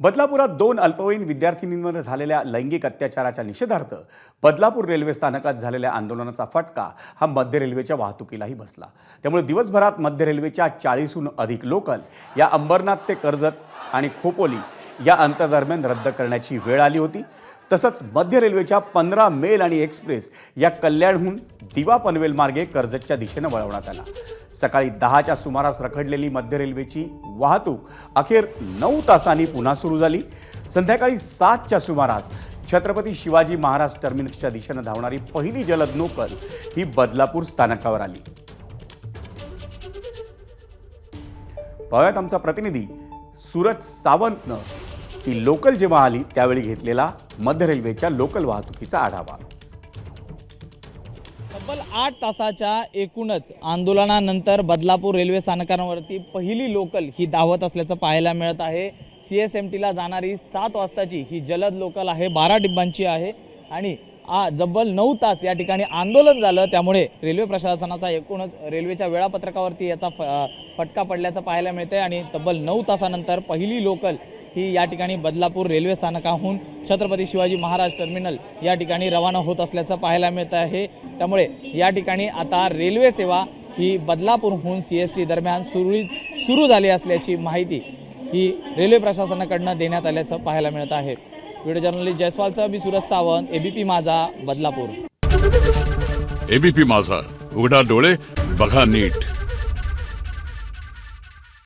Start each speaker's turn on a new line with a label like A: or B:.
A: बदलापुरात दोन अल्पवयीन विद्यार्थिनींवर झालेल्या लैंगिक अत्याचाराच्या निषेधार्थ बदलापूर रेल्वे स्थानकात झालेल्या आंदोलनाचा फटका हा मध्य रेल्वेच्या वाहतुकीलाही बसला. त्यामुळे दिवसभरात मध्य रेल्वेच्या चाळीसहून अधिक लोकल या अंबरनाथ ते कर्जत आणि खोपोली या अंतरदरम्यान रद्द करण्याची वेळ आली होती. तसंच मध्य रेल्वेच्या पंधरा मेल आणि एक्सप्रेस या कल्याणहून दिवा पनवेल मार्गे कर्जतच्या दिशेनं वळवण्यात आला. सकाळी दहाच्या सुमारास रखडलेली मध्य रेल्वेची वाहतूक अखेर नऊ तासांनी पुन्हा सुरू झाली. संध्याकाळी सातच्या सुमारास छत्रपती शिवाजी महाराज टर्मिनसच्या दिशेनं धावणारी पहिली जलद नोकर ही बदलापूर स्थानकावर आली. पाहूयात आमचा प्रतिनिधी सूरज सावंतनं ती लोकल जेव्हा आली त्यावेळी घेतलेला मध्य रेल्वेच्या लोकल वाहतुकीचा आढावा.
B: तब्बल आठ तासाच्या एकूणच आंदोलनानंतर बदलापूर रेल्वे स्थानकांवरती पहिली लोकल ही धावत असल्याचं पाहायला मिळत आहे. सी एस एम टीला जाणारी सात वाजताची ही जलद लोकल आहे. बारा डिब्बांची आहे आणि आ जब्बल नऊ तास या ठिकाणी आंदोलन झालं. त्यामुळे रेल्वे प्रशासनाचा एकूणच रेल्वेच्या वेळापत्रकावरती याचा फ फटका पडल्याचं पाहायला मिळतंय. आणि तब्बल नऊ तासानंतर पहिली लोकल ही या ठिकाणी बदलापूर रेल्वे स्थानकाहून छत्रपती शिवाजी महाराज टर्मिनल या ठिकाणी रवाना होत असल्याचं पाहायला मिळत आहे. त्यामुळे या ठिकाणी आता रेल्वे सेवा ही बदलापूरहून सी एस टी दरम्यान सुरळीत सुरू झाली असल्याची माहिती ही रेल्वे प्रशासनाकडनं देण्यात आल्याचं पाहायला मिळत आहे. व्हिडिओ जर्नलिस्ट जयस्वालसह मी सुरज सावंत एबीपी माझा बदलापूर.
C: एबीपी माझा. उघडा डोळे बघा नीट.